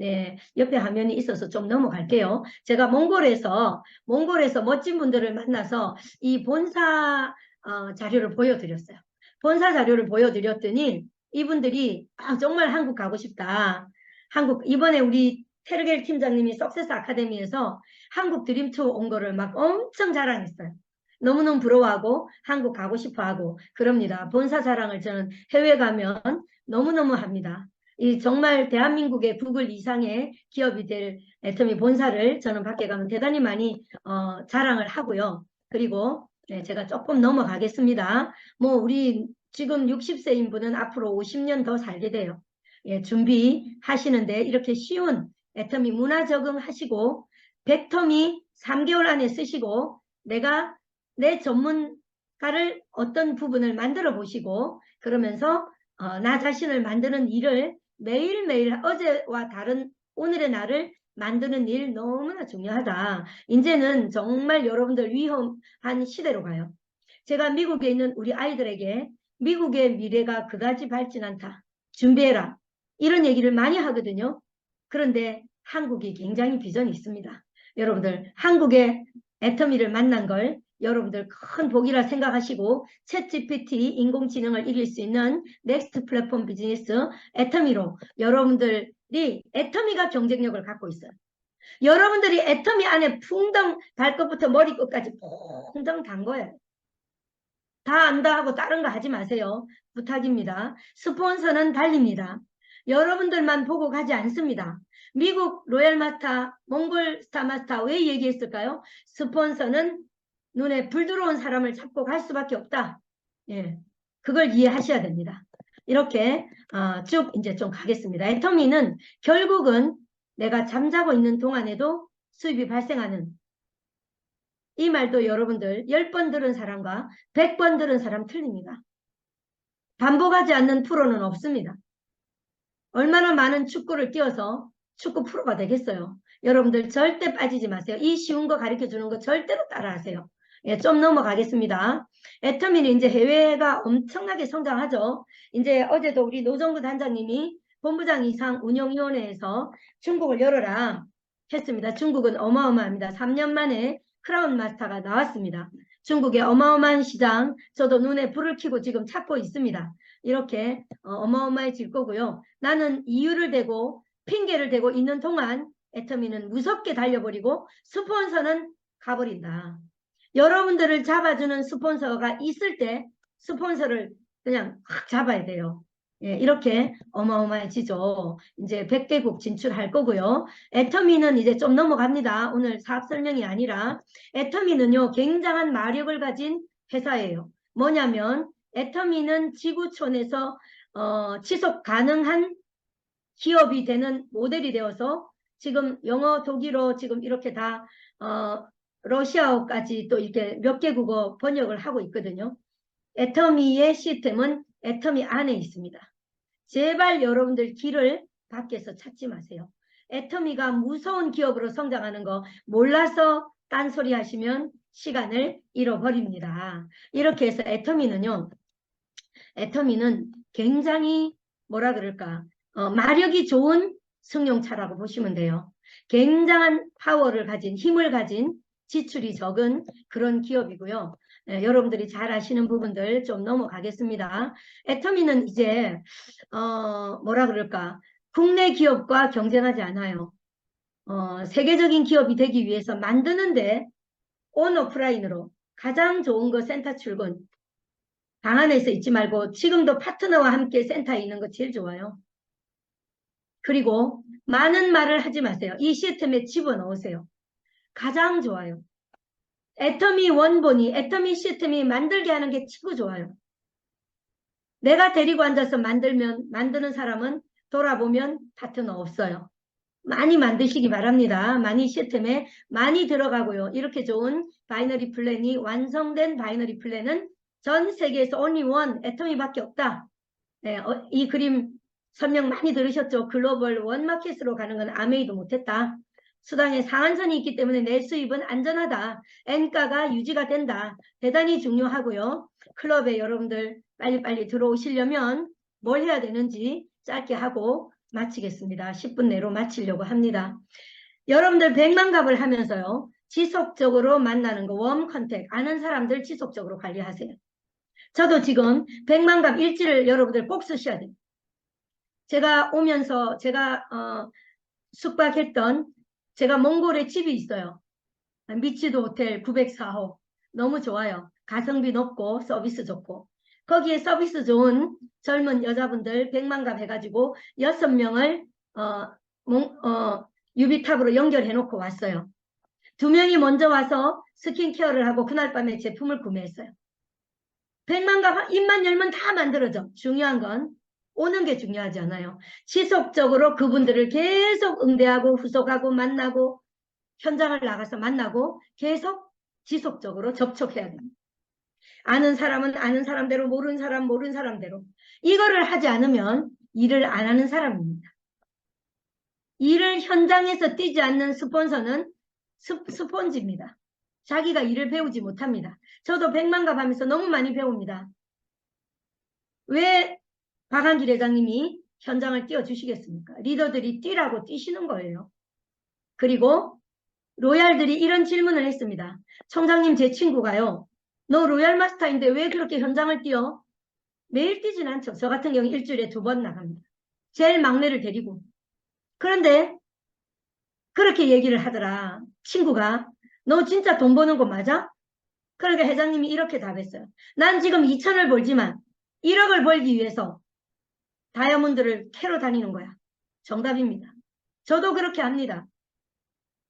네, 옆에 화면이 있어서 좀 넘어갈게요. 제가 몽골에서, 몽골에서 멋진 분들을 만나서 이 본사 어, 자료를 보여드렸어요. 본사 자료를 보여드렸더니 이분들이 아, 정말 한국 가고 싶다. 한국, 이번에 우리 테르겔 팀장님이 석세스 아카데미에서 한국 드림 투어 온 거를 막 엄청 자랑했어요. 너무너무 부러워하고 한국 가고 싶어 하고 그럽니다. 본사 자랑을 저는 해외 가면 너무너무 합니다. 이 정말 대한민국의 구글 이상의 기업이 될 애터미 본사를 저는 밖에 가면 대단히 많이 어, 자랑을 하고요. 그리고 네, 제가 조금 넘어가겠습니다. 뭐 우리 지금 60세인 분은 앞으로 50년 더 살게 돼요. 예, 준비하시는데 이렇게 쉬운 애터미 문화 적응하시고 100터미 3개월 안에 쓰시고 내가 내 전문가를 어떤 부분을 만들어 보시고 그러면서 어, 나 자신을 만드는 일을 매일매일 어제와 다른 오늘의 나를 만드는 일 너무나 중요하다. 이제는 정말 여러분들 위험한 시대로 가요. 제가 미국에 있는 우리 아이들에게 미국의 미래가 그다지 밝진 않다. 준비해라. 이런 얘기를 많이 하거든요. 그런데 한국이 굉장히 비전이 있습니다. 여러분들 한국의 애터미를 만난 걸 여러분들 큰 복이라 생각하시고 챗 GPT 인공지능을 이길 수 있는 넥스트 플랫폼 비즈니스 애터미로 여러분들이 애터미가 경쟁력을 갖고 있어요. 여러분들이 애터미 안에 풍덩 발끝부터 머리끝까지 풍덩 단 거예요. 다 안다 하고 다른 거 하지 마세요. 부탁입니다. 스폰서는 달립니다. 여러분들만 보고 가지 않습니다. 미국 로얄 마스터, 몽골 스타 마스터 왜 얘기했을까요? 스폰서는 눈에 불 들어온 사람을 잡고 갈 수밖에 없다. 예, 그걸 이해하셔야 됩니다. 이렇게 어, 쭉 이제 좀 가겠습니다. 애터미는 결국은 내가 잠자고 있는 동안에도 수입이 발생하는 이 말도 여러분들 10번 들은 사람과 100번 들은 사람 틀립니다. 반복하지 않는 프로는 없습니다. 얼마나 많은 축구를 뛰어서 축구 프로가 되겠어요. 여러분들 절대 빠지지 마세요. 이 쉬운 거 가르쳐 주는 거 절대로 따라하세요. 예, 좀 넘어가겠습니다. 애터미는 이제 해외가 엄청나게 성장하죠. 이제 어제도 우리 노정구 단장님이 본부장 이상 운영위원회에서 중국을 열어라 했습니다. 중국은 어마어마합니다. 3년 만에 크라운 마스터가 나왔습니다. 중국의 어마어마한 시장 저도 눈에 불을 켜고 지금 찾고 있습니다. 이렇게 어, 어마어마해질 거고요. 나는 이유를 대고 핑계를 대고 있는 동안 애터미는 무섭게 달려버리고 스폰서는 가버린다. 여러분들을 잡아주는 스폰서가 있을 때 스폰서를 그냥 확 잡아야 돼요. 예, 이렇게 어마어마해지죠. 이제 100개국 진출할 거고요. 애터미는 이제 좀 넘어갑니다. 오늘 사업 설명이 아니라 애터미는요. 굉장한 마력을 가진 회사예요. 뭐냐면 애터미는 지구촌에서 어, 지속 가능한 기업이 되는 모델이 되어서 지금 영어, 독일어 지금 이렇게 다 어, 러시아어까지 또 이렇게 몇 개국어 번역을 하고 있거든요. 애터미의 시스템은 애터미 안에 있습니다. 제발 여러분들 길을 밖에서 찾지 마세요. 애터미가 무서운 기업으로 성장하는 거 몰라서 딴소리 하시면 시간을 잃어버립니다. 이렇게 해서 애터미는요. 애터미는 굉장히 뭐라 그럴까 어, 마력이 좋은 승용차라고 보시면 돼요. 굉장한 파워를 가진 힘을 가진 지출이 적은 그런 기업이고요. 네, 여러분들이 잘 아시는 부분들 좀 넘어가겠습니다. 애터미는 이제 어, 뭐라 그럴까 국내 기업과 경쟁하지 않아요. 어, 세계적인 기업이 되기 위해서 만드는데 온 오프라인으로 가장 좋은 거 센터 출근 방 안에서 있지 말고 지금도 파트너와 함께 센터에 있는 거 제일 좋아요. 그리고 많은 말을 하지 마세요. 이 시스템에 집어넣으세요. 가장 좋아요. 애터미 원본이 애터미 시스템이 만들게 하는 게 치고 좋아요. 내가 데리고 앉아서 만들면 만드는 사람은 돌아보면 파트너 없어요. 많이 만드시기 바랍니다. 많이 시스템에 많이 들어가고요. 이렇게 좋은 바이너리 플랜이 완성된 바이너리 플랜은 전 세계에서 only one 애터미밖에 없다. 네, 어, 이 그림 설명 많이 들으셨죠? 글로벌 원마켓으로 가는 건 아메이도 못했다. 수당에 상한선이 있기 때문에 내 수입은 안전하다. 엔가가 유지가 된다. 대단히 중요하고요. 클럽에 여러분들 빨리빨리 들어오시려면 뭘 해야 되는지 짧게 하고 마치겠습니다. 10분 내로 마치려고 합니다. 여러분들 백만갑을 하면서요. 지속적으로 만나는 거, 웜 컨택, 아는 사람들 지속적으로 관리하세요. 저도 지금 백만갑 일지를 여러분들 꼭 쓰셔야 돼요. 제가 오면서 제가 어, 숙박했던 제가 몽골에 집이 있어요. 미치드 호텔 904호. 너무 좋아요. 가성비 높고 서비스 좋고. 거기에 서비스 좋은 젊은 여자분들 100만갑 해가지고 6명을 어, 몽, 어, 유비탑으로 연결해 놓고 왔어요. 두 명이 먼저 와서 스킨케어를 하고 그날 밤에 제품을 구매했어요. 100만갑 입만 열면 다 만들어져. 중요한 건 오는 게 중요하지 않아요. 지속적으로 그분들을 계속 응대하고 후속하고 만나고 현장을 나가서 만나고 계속 지속적으로 접촉해야 됩니다. 아는 사람은 아는 사람대로 모르는 사람 모르는 사람대로 이거를 하지 않으면 일을 안 하는 사람입니다. 일을 현장에서 뛰지 않는 스폰서는 스, 스폰지입니다. 자기가 일을 배우지 못합니다. 저도 백만갑 하면서 너무 많이 배웁니다. 왜 박한길 회장님이 현장을 띄워주시겠습니까? 리더들이 뛰라고 뛰시는 거예요. 그리고 로얄들이 이런 질문을 했습니다. 청장님 제 친구가요. 너 로얄 마스터인데 왜 그렇게 현장을 뛰어? 매일 뛰진 않죠. 저 같은 경우 일주일에 두 번 나갑니다. 제일 막내를 데리고. 그런데 그렇게 얘기를 하더라. 친구가 너 진짜 돈 버는 거 맞아? 그러니까 회장님이 이렇게 답했어요. 난 지금 2천을 벌지만 1억을 벌기 위해서 다이아몬드를 캐러 다니는 거야. 정답입니다. 저도 그렇게 합니다.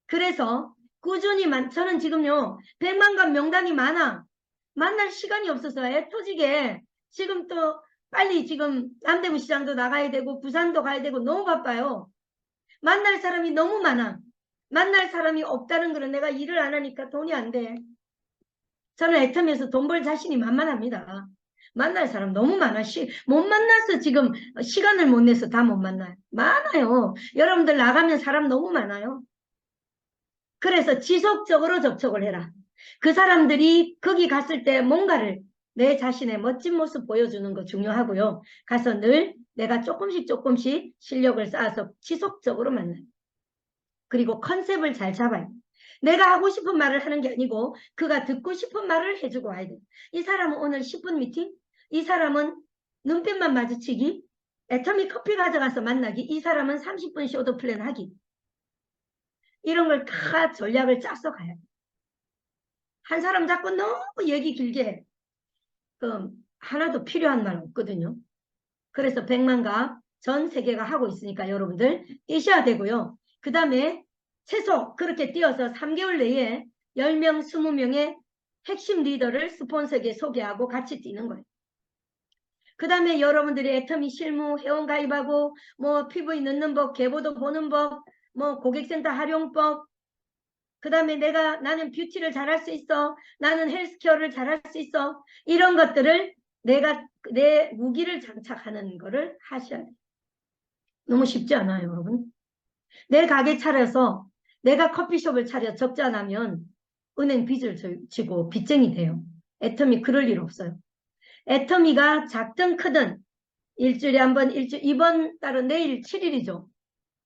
그래서 꾸준히 만, 저는 지금요 100만간 명단이 많아. 만날 시간이 없어서 애터지게 지금 또 빨리 지금 남대문 시장도 나가야 되고 부산도 가야 되고 너무 바빠요. 만날 사람이 너무 많아. 만날 사람이 없다는 거는 내가 일을 안 하니까 돈이 안 돼. 저는 애텀에서 돈 벌 자신이 만만합니다. 만날 사람 너무 많아. 시, 못 만나서 지금 시간을 못 내서 다 못 만나요. 많아요. 여러분들 나가면 사람 너무 많아요. 그래서 지속적으로 접촉을 해라. 그 사람들이 거기 갔을 때 뭔가를 내 자신의 멋진 모습 보여주는 거 중요하고요. 가서 늘 내가 조금씩 조금씩 실력을 쌓아서 지속적으로 만나요. 그리고 컨셉을 잘 잡아요. 내가 하고 싶은 말을 하는 게 아니고 그가 듣고 싶은 말을 해주고 와야 돼. 이 사람은 오늘 10분 미팅? 이 사람은 눈빛만 마주치기? 애터미 커피 가져가서 만나기? 이 사람은 30분 쇼도 플랜 하기? 이런 걸 다 전략을 짜서 가야 돼. 한 사람 자꾸 너무 얘기 길게 해. 그럼 하나도 필요한 말 없거든요. 그래서 백만가 전 세계가 하고 있으니까 여러분들 뛰셔야 되고요. 그 다음에 최소 그렇게 뛰어서 3개월 내에 10명, 20명의 핵심 리더를 스폰서에게 소개하고 같이 뛰는 거예요. 그 다음에 여러분들이 애터미 실무, 회원 가입하고 뭐 PV 넣는 법, 계보도 보는 법, 뭐 고객센터 활용법, 그 다음에 내가 나는 뷰티를 잘할 수 있어. 나는 헬스케어를 잘할 수 있어. 이런 것들을 내가 내 무기를 장착하는 거를 하셔야 돼요. 너무 쉽지 않아요, 여러분. 내 가게 차려서 내가 커피숍을 차려 적자 나면 은행 빚을 지고 빚쟁이 돼요. 애터미 그럴 일 없어요. 애터미가 작든 크든 일주일에 한 번, 일주일, 이번 달은 내일 7일이죠.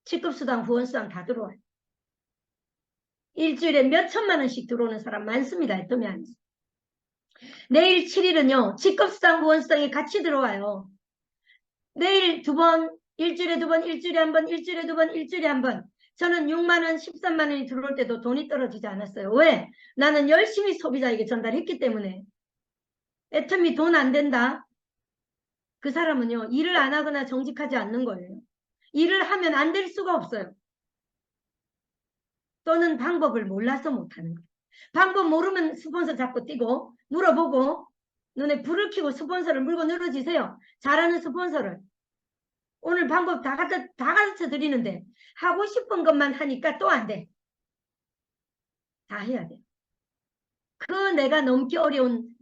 취급수당, 후원수당 다 들어와요. 일주일에 몇 천만 원씩 들어오는 사람 많습니다. 애터미 안에서. 내일 7일은요. 직급수당, 후원수당이 같이 들어와요. 내일 두 번, 일주일에 두 번, 일주일에 한 번, 일주일에 두 번, 일주일에 한 번. 저는 6만 원, 13만 원이 들어올 때도 돈이 떨어지지 않았어요. 왜? 나는 열심히 소비자에게 전달했기 때문에. 애터미 돈안 된다. 그 사람은요. 일을 안 하거나 정직하지 않는 거예요. 일을 하면 안 될 수가 없어요. 또는 방법을 몰라서 못하는 거예요. 방법 모르면 스폰서 잡고 뛰고 물어보고 눈에 불을 켜고 스폰서를 물고 늘어지세요. 잘하는 스폰서를. 오늘 방법 다, 가르쳐, 다 가르쳐 드리는데 하고 싶은 것만 하니까 또 안 돼. 다 해야 돼. 그 내가 넘기 어려운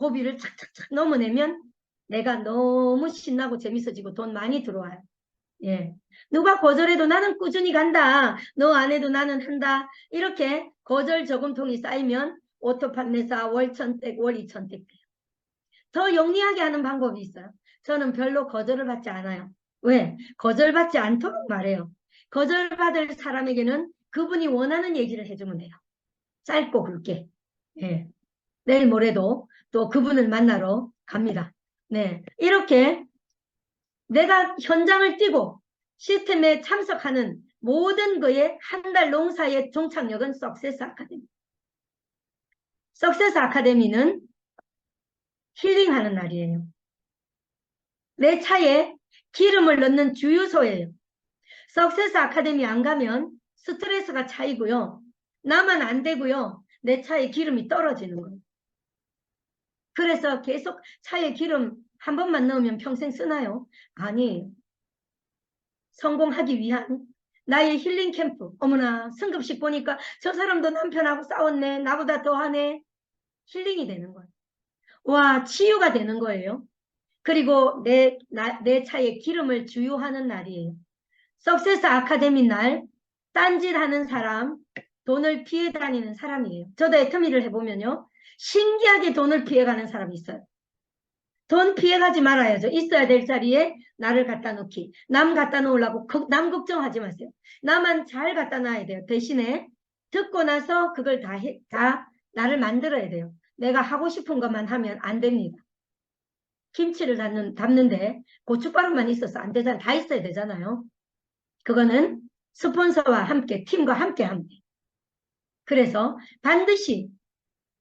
고비를 착착착 넘어내면 내가 너무 신나고 재밌어지고 돈 많이 들어와요. 예. 누가 거절해도 나는 꾸준히 간다. 너 안 해도 나는 한다. 이렇게 거절 저금통이 쌓이면 오토 판매사 월천택, 월이천택. 더 영리하게 하는 방법이 있어요. 저는 별로 거절을 받지 않아요. 왜? 거절받지 않도록 말해요. 거절받을 사람에게는 그분이 원하는 얘기를 해주면 돼요. 짧고 굵게. 예. 내일 모레도 또 그분을 만나러 갑니다. 네. 이렇게 내가 현장을 뛰고 시스템에 참석하는 모든 거의 한 달 농사의 종착역은 석세스 아카데미. 석세스 아카데미는 힐링하는 날이에요. 내 차에 기름을 넣는 주유소예요. 석세스 아카데미 안 가면 스트레스가 차이고요. 나만 안 되고요. 내 차에 기름이 떨어지는 거예요. 그래서 계속 차에 기름 한 번만 넣으면 평생 쓰나요? 아니에요. 성공하기 위한 나의 힐링 캠프. 어머나 승급식 보니까 저 사람도 남편하고 싸웠네. 나보다 더하네. 힐링이 되는 거예요. 와 치유가 되는 거예요. 그리고 내, 나, 내 차에 기름을 주유하는 날이에요. 석세스 아카데미 날 딴짓하는 사람, 돈을 피해 다니는 사람이에요. 저도 애터미를 해보면요. 신기하게 돈을 피해가는 사람이 있어요. 돈 피해가지 말아야죠. 있어야 될 자리에 나를 갖다 놓기. 남 갖다 놓으려고 걱- 남 걱정하지 마세요. 나만 잘 갖다 놔야 돼요. 대신에 듣고 나서 그걸 다, 해, 다 나를 만들어야 돼요. 내가 하고 싶은 것만 하면 안 됩니다. 김치를 담는, 담는데 고춧가루만 있어서 안 되잖아요. 다 있어야 되잖아요. 그거는 스폰서와 함께, 팀과 함께 합니다. 그래서 반드시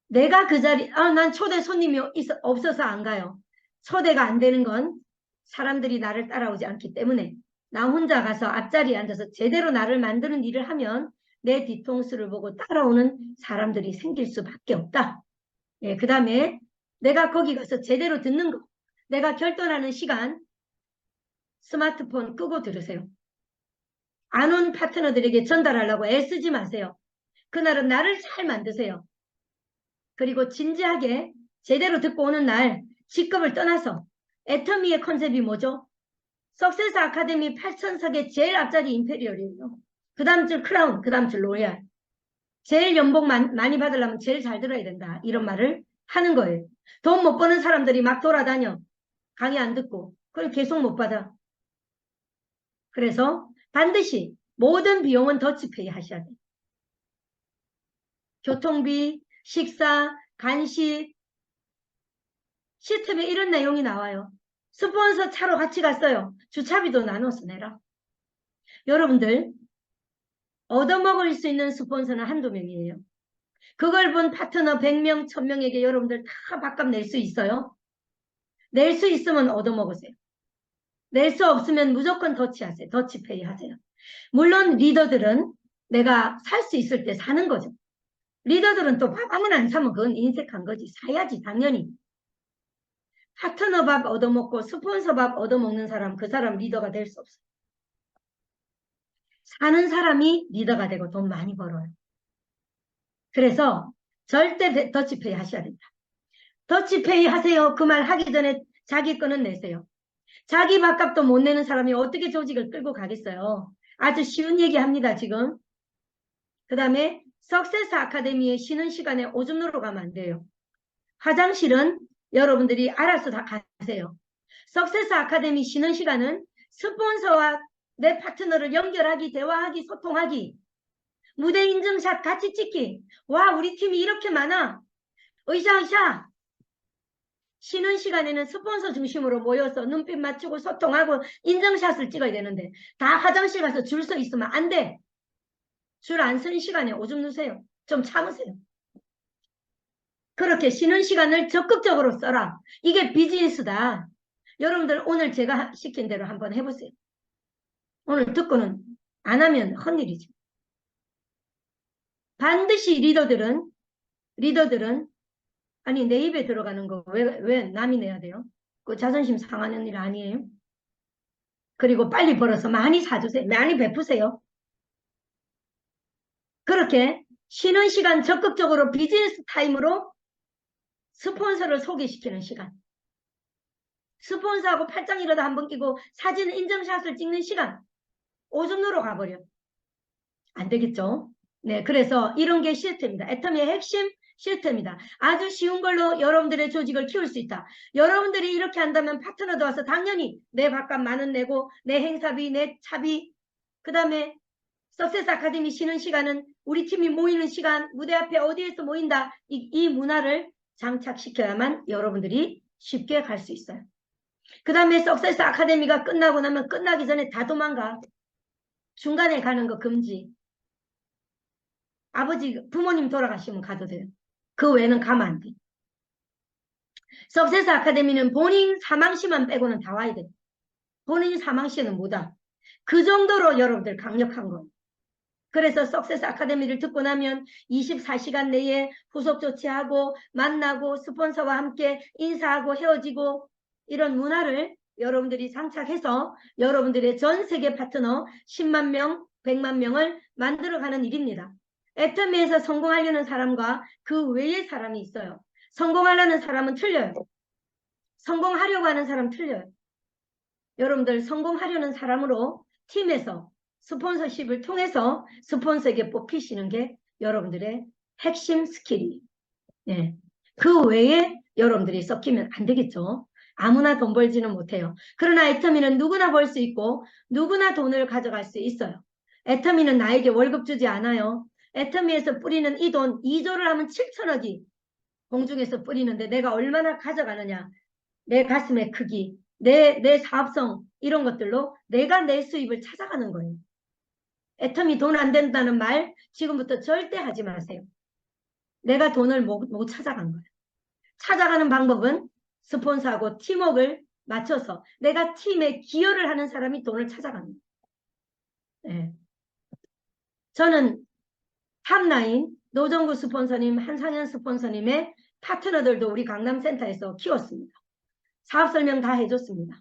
내가 그 자리, 아, 난 초대 손님이 있어, 없어서 안 가요. 초대가 안 되는 건 사람들이 나를 따라오지 않기 때문에 나 혼자 가서 앞자리에 앉아서 제대로 나를 만드는 일을 하면 내 뒤통수를 보고 따라오는 사람들이 생길 수밖에 없다. 예, 그 다음에 내가 거기 가서 제대로 듣는 거. 내가 결단하는 시간 스마트폰 끄고 들으세요. 안 온 파트너들에게 전달하려고 애쓰지 마세요. 그날은 나를 잘 만드세요. 그리고 진지하게 제대로 듣고 오는 날 직급을 떠나서 애터미의 컨셉이 뭐죠? 석세스 아카데미 8천석의 제일 앞자리 임페리얼이에요. 그 다음 줄 크라운, 그 다음 줄 로얄. 제일 연봉 많- 많이 받으려면 제일 잘 들어야 된다. 이런 말을 하는 거예요. 돈 못 버는 사람들이 막 돌아다녀. 강의 안 듣고. 그걸 계속 못 받아. 그래서 반드시 모든 비용은 더치페이 하셔야 돼요. 교통비, 식사, 간식, 시스템에 이런 내용이 나와요. 스폰서 차로 같이 갔어요. 주차비도 나눠서 내라. 여러분들 얻어먹을 수 있는 스폰서는 한두 명이에요. 그걸 본 파트너 100명, 1000명에게 여러분들 다 밥값 낼 수 있어요? 낼 수 있으면 얻어먹으세요. 낼 수 없으면 무조건 더치하세요. 더치페이 하세요. 물론 리더들은 내가 살 수 있을 때 사는 거죠. 리더들은 또밥한번안 사면 그건 인색한 거지. 사야지 당연히. 파트너 밥 얻어먹고 스폰서 밥 얻어먹는 사람 그 사람 리더가 될 수 없어요. 사는 사람이 리더가 되고 돈 많이 벌어요. 그래서 절대 데- 더치페이 하셔야 된다. 더치페이 하세요. 그 말 하기 전에 자기 거는 내세요. 자기 밥값도 못 내는 사람이 어떻게 조직을 끌고 가겠어요. 아주 쉬운 얘기 합니다, 지금. 그 다음에 석세스 아카데미에 쉬는 시간에 오줌 누러 가면 안 돼요. 화장실은 여러분들이 알아서 다 가세요. 석세스 아카데미 쉬는 시간은 스폰서와 내 파트너를 연결하기, 대화하기, 소통하기, 무대 인증샷 같이 찍기. 와, 우리 팀이 이렇게 많아. 으쌰으쌰. 쉬는 시간에는 스폰서 중심으로 모여서 눈빛 맞추고 소통하고 인증샷을 찍어야 되는데 다 화장실 가서 줄 서 있으면 안 돼. 줄안 서는 시간에 오줌 누세요. 좀 참으세요. 그렇게 쉬는 시간을 적극적으로 써라. 이게 비즈니스다. 여러분들 오늘 제가 시킨 대로 한번 해보세요. 오늘 듣고는 안 하면 헛일이죠. 반드시 리더들은 리더들은 아니 내 입에 들어가는 거 왜 왜 남이 내야 돼요? 그 자존심 상하는 일 아니에요? 그리고 빨리 벌어서 많이 사주세요. 많이 베푸세요. 그렇게 쉬는 시간 적극적으로 비즈니스 타임으로 스폰서를 소개시키는 시간. 스폰서하고 팔짱이라도 한 번 끼고 사진 인증샷을 찍는 시간. 오줌누로 가버려. 안 되겠죠? 네, 그래서 이런 게 시스템입니다. 애터미의 핵심 시스템이다. 아주 쉬운 걸로 여러분들의 조직을 키울 수 있다. 여러분들이 이렇게 한다면 파트너도 와서 당연히 내 밥값 만원 내고 내 행사비, 내 차비, 그 다음에 석세스 아카데미 쉬는 시간은 우리 팀이 모이는 시간, 무대 앞에 어디에서 모인다. 이, 이 문화를 장착시켜야만 여러분들이 쉽게 갈 수 있어요. 그 다음에 석세스 아카데미가 끝나고 나면 끝나기 전에 다 도망가. 중간에 가는 거 금지. 아버지, 부모님 돌아가시면 가도 돼요. 그 외에는 가면 안 돼. 석세스 아카데미는 본인 사망시만 빼고는 다 와야 돼. 본인 사망시에는 못 와. 그 정도로 여러분들 강력한 거예요. 그래서 석세스 아카데미를 듣고 나면 24시간 내에 후속 조치하고 만나고 스폰서와 함께 인사하고 헤어지고 이런 문화를 여러분들이 상착해서 여러분들의 전 세계 파트너 10만 명, 100만 명을 만들어가는 일입니다. 애터미에서 성공하려는 사람과 그 외의 사람이 있어요. 성공하려는 사람은 틀려요. 성공하려고 하는 사람 틀려요. 여러분들 성공하려는 사람으로 팀에서 스폰서십을 통해서 스폰서에게 뽑히시는 게 여러분들의 핵심 스킬이. 네. 그 외에 여러분들이 섞이면 안 되겠죠. 아무나 돈 벌지는 못해요. 그러나 애터미는 누구나 벌 수 있고 누구나 돈을 가져갈 수 있어요. 애터미는 나에게 월급 주지 않아요. 애터미에서 뿌리는 이 돈 2조를 하면 7천억이 공중에서 뿌리는데 내가 얼마나 가져가느냐. 내 가슴의 크기, 내, 내 사업성 이런 것들로 내가 내 수입을 찾아가는 거예요. 애터미 돈안 된다는 말 지금부터 절대 하지 마세요. 내가 돈을 못, 못 찾아간 거예요. 찾아가는 방법은 스폰서하고 팀워크를 맞춰서 내가 팀에 기여를 하는 사람이 돈을 찾아가는 거예요. 네. 저는 탑라인 노정구 스폰서님, 한상현 스폰서님의 파트너들도 우리 강남센터에서 키웠습니다. 사업 설명 다 해줬습니다.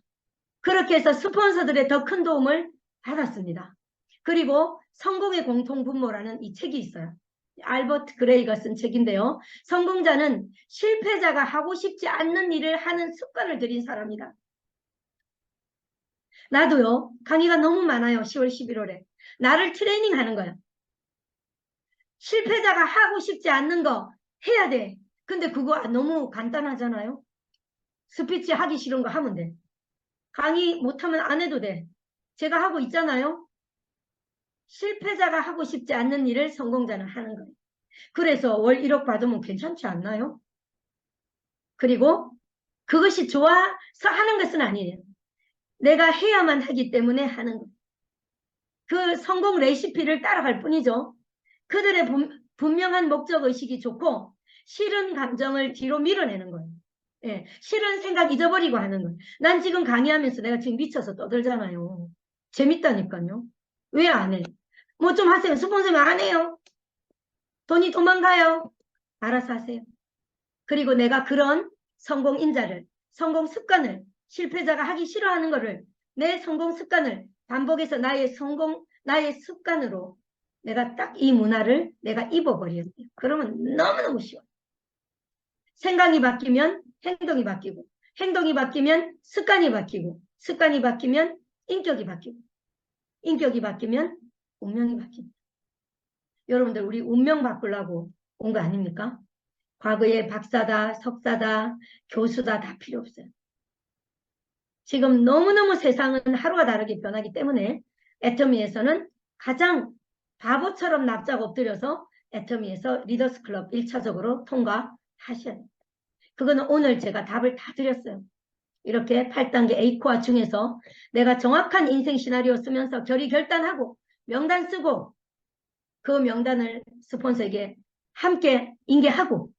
그렇게 해서 스폰서들의 더 큰 도움을 받았습니다. 그리고 성공의 공통 분모라는 이 책이 있어요. 알버트 그레이가 쓴 책인데요. 성공자는 실패자가 하고 싶지 않는 일을 하는 습관을 들인 사람이다. 나도요. 강의가 너무 많아요. 10월 11월에. 나를 트레이닝하는 거야. 실패자가 하고 싶지 않는 거 해야 돼. 근데 그거 너무 간단하잖아요. 스피치 하기 싫은 거 하면 돼. 강의 못하면 안 해도 돼. 제가 하고 있잖아요. 실패자가 하고 싶지 않는 일을 성공자는 하는 거예요. 그래서 월 1억 받으면 괜찮지 않나요? 그리고 그것이 좋아서 하는 것은 아니에요. 내가 해야만 하기 때문에 하는 거예요. 그 성공 레시피를 따라갈 뿐이죠. 그들의 분명한 목적의식이 좋고 싫은 감정을 뒤로 밀어내는 거예요. 예, 싫은 생각 잊어버리고 하는 거예요. 난 지금 강의하면서 내가 지금 미쳐서 떠들잖아요. 재밌다니까요. 왜 안 해? 뭐 좀 하세요. 스폰서면 안 해요. 돈이 도망가요. 알아서 하세요. 그리고 내가 그런 성공 인자를, 성공 습관을, 실패자가 하기 싫어하는 거를 내 성공 습관을 반복해서 나의 성공, 나의 습관으로 내가 딱 이 문화를 내가 입어버려요. 그러면 너무너무 쉬워. 생각이 바뀌면 행동이 바뀌고, 행동이 바뀌면 습관이 바뀌고, 습관이 바뀌면 인격이 바뀌고, 인격이 바뀌면 운명이 바뀝니다. 여러분들 우리 운명 바꾸려고 온 거 아닙니까? 과거에 박사다, 석사다, 교수다 다 필요 없어요. 지금 너무너무 세상은 하루가 다르게 변하기 때문에 애터미에서는 가장 바보처럼 납작 엎드려서 애터미에서 리더스 클럽 1차적으로 통과하셔야 됩니다. 그거는 오늘 제가 답을 다 드렸어요. 이렇게 8단계 A코어 중에서 내가 정확한 인생 시나리오 쓰면서 결의 결단하고 명단 쓰고 그 명단을 스폰서에게 함께 인계하고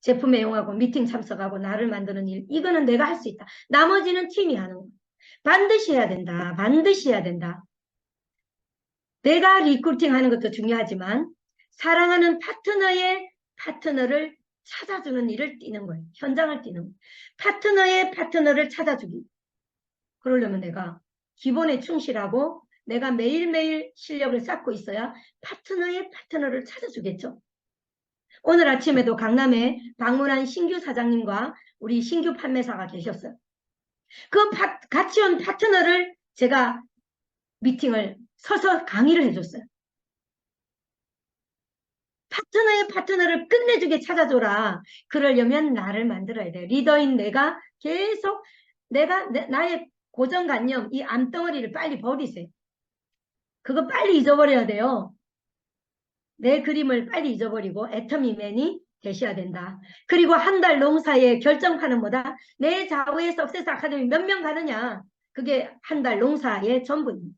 제품 애용하고 미팅 참석하고 나를 만드는 일 이거는 내가 할 수 있다. 나머지는 팀이 하는 거. 반드시 해야 된다. 반드시 해야 된다. 내가 리크루팅 하는 것도 중요하지만 사랑하는 파트너의 파트너를 찾아주는 일을 뛰는 거예요. 현장을 뛰는 거예요. 파트너의 파트너를 찾아주기. 그러려면 내가 기본에 충실하고 내가 매일매일 실력을 쌓고 있어야 파트너의 파트너를 찾아주겠죠. 오늘 아침에도 강남에 방문한 신규 사장님과 우리 신규 판매사가 계셨어요. 그 파, 같이 온 파트너를 제가 미팅을 서서 강의를 해줬어요. 파트너의 파트너를 끝내주게 찾아줘라. 그러려면 나를 만들어야 돼. 리더인 내가 계속 내가 내- 나의 고정관념, 이 암덩어리를 빨리 버리세요. 그거 빨리 잊어버려야 돼요. 내 그림을 빨리 잊어버리고 애터미맨이 되셔야 된다. 그리고 한 달 농사의 결정판은 뭐다? 내 좌우의 석세스 아카데미 몇 명 가느냐? 그게 한 달 농사의 전부입니다.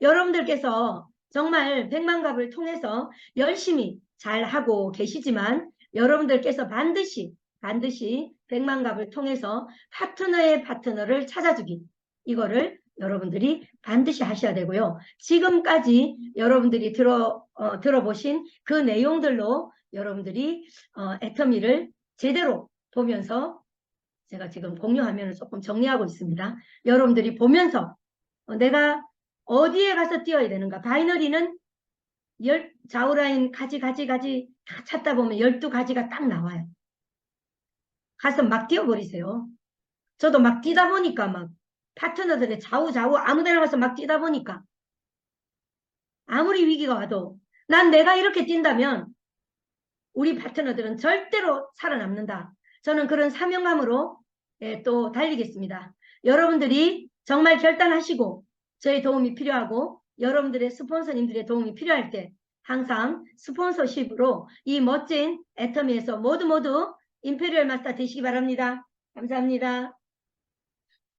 여러분들께서 정말 백만갑을 통해서 열심히 잘 하고 계시지만 여러분들께서 반드시 반드시 백만갑을 통해서 파트너의 파트너를 찾아주기 이거를 여러분들이 반드시 하셔야 되고요. 지금까지 여러분들이 들어 어, 들어보신 그 내용들로 여러분들이 어, 애터미를 제대로 보면서 제가 지금 공유 화면을 조금 정리하고 있습니다. 여러분들이 보면서 어, 내가 어디에 가서 뛰어야 되는가? 바이너리는 열, 좌우라인 가지 가지 가지 다 찾다 보면 12가지가 딱 나와요. 가서 막 뛰어버리세요. 저도 막 뛰다 보니까 막 파트너들의 좌우 좌우 아무 데나 가서 막 뛰다 보니까 아무리 위기가 와도 난 내가 이렇게 뛴다면 우리 파트너들은 절대로 살아남는다. 저는 그런 사명감으로 예, 또 달리겠습니다. 여러분들이 정말 결단하시고 저의 도움이 필요하고 여러분들의 스폰서님들의 도움이 필요할 때 항상 스폰서십으로 이 멋진 애터미에서 모두 모두 임페리얼 마스터 되시기 바랍니다. 감사합니다.